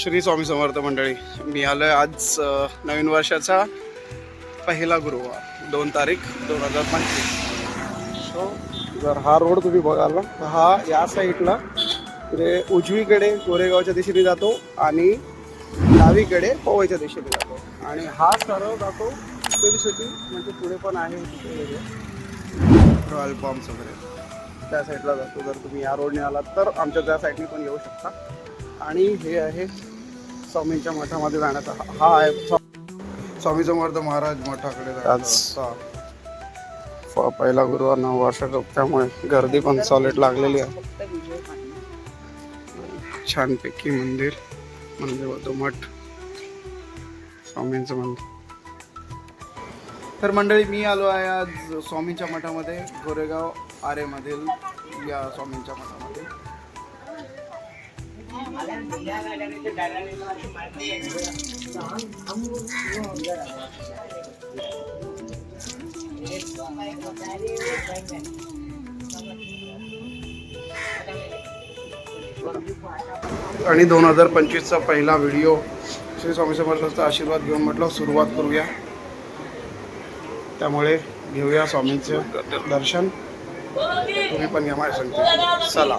श्री स्वामी समर्थ मंडळी मी आलो आहे आज नवीन वर्षाचा पहिला गुरुवार दोन तारीख दोन हजार पंचवीस. सो जर हा रोड तुम्ही बघाल ना तर हा या साईडला म्हणजे उजवीकडे गोरेगावच्या दिशेने जातो आणि डावीकडे पवईच्या दिशेने जातो. आणि हा सरळ जातो सिटी म्हणजे पुढे पण आहे रॉयल पॉम्प्स वगैरे. त्या साईडला जातो. जर तुम्ही या रोडने आलात तर आमच्या त्या साईडने पण येऊ शकता. आणि हे आहे स्वामींच्या मठामध्ये जाण्याचा हा- हा आहे स्वा- स्वामी समर्थ महाराज मठाकडे रस्ता. पहिला गुरुवार नऊ वर्षाचा त्यामुळे गर्दी पण सॉलिड लागलेली आहे. छानपैकी मंदिर मंदिर होतं मठ. स्वामींचं मंदिर. तर मंडळी मी आलो आहे आज स्वामींच्या मठामध्ये गोरेगाव आरेमधील या स्वामींच्या मठामध्ये. आणि दोन हजार पंचवीसचा पहिला व्हिडिओ श्री स्वामी समर्थांचा आशीर्वाद घेऊन म्हटलं सुरुवात करूया. त्यामुळे घेऊया स्वामींचे दर्शन. तुम्ही पण घ्या माझ्या सांगते चला.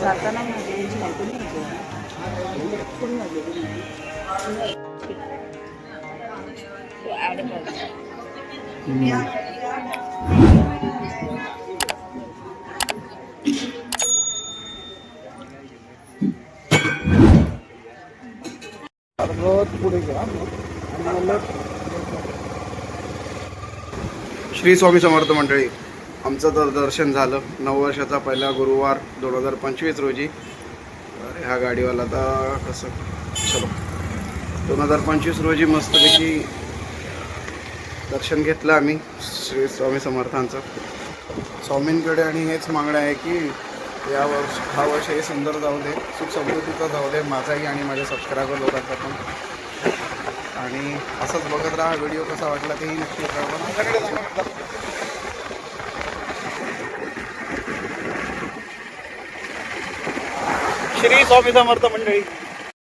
जाताना माझ्याची माहिती नाही रोज पुढे घ्या श्री स्वामी समर्थ मंडळी आमचं तर दर्शन झालं. नऊ वर्षाचा पहिला गुरुवार दोन हजार पंचवीस रोजी. अरे ह्या गाडीवाला आता कसं चलो. दोन हजार पंचवीस रोजी मस्तपैकी दर्शन घेतलं आम्ही श्री स्वामी समर्थांचं. स्वामींकडे आणि हेच मागणं आहे की या वर्ष हा वर्ष हे सुंदर जाऊ दे सुख समृद्धीचा जाऊ दे माझाही आणि माझ्या सबस्क्रायबर लोकांचा पण. आणि असंच बघत राहा व्हिडिओ कसा वाटला तेही नक्की कळवा. श्री स्वामी समर्थ मंडळी.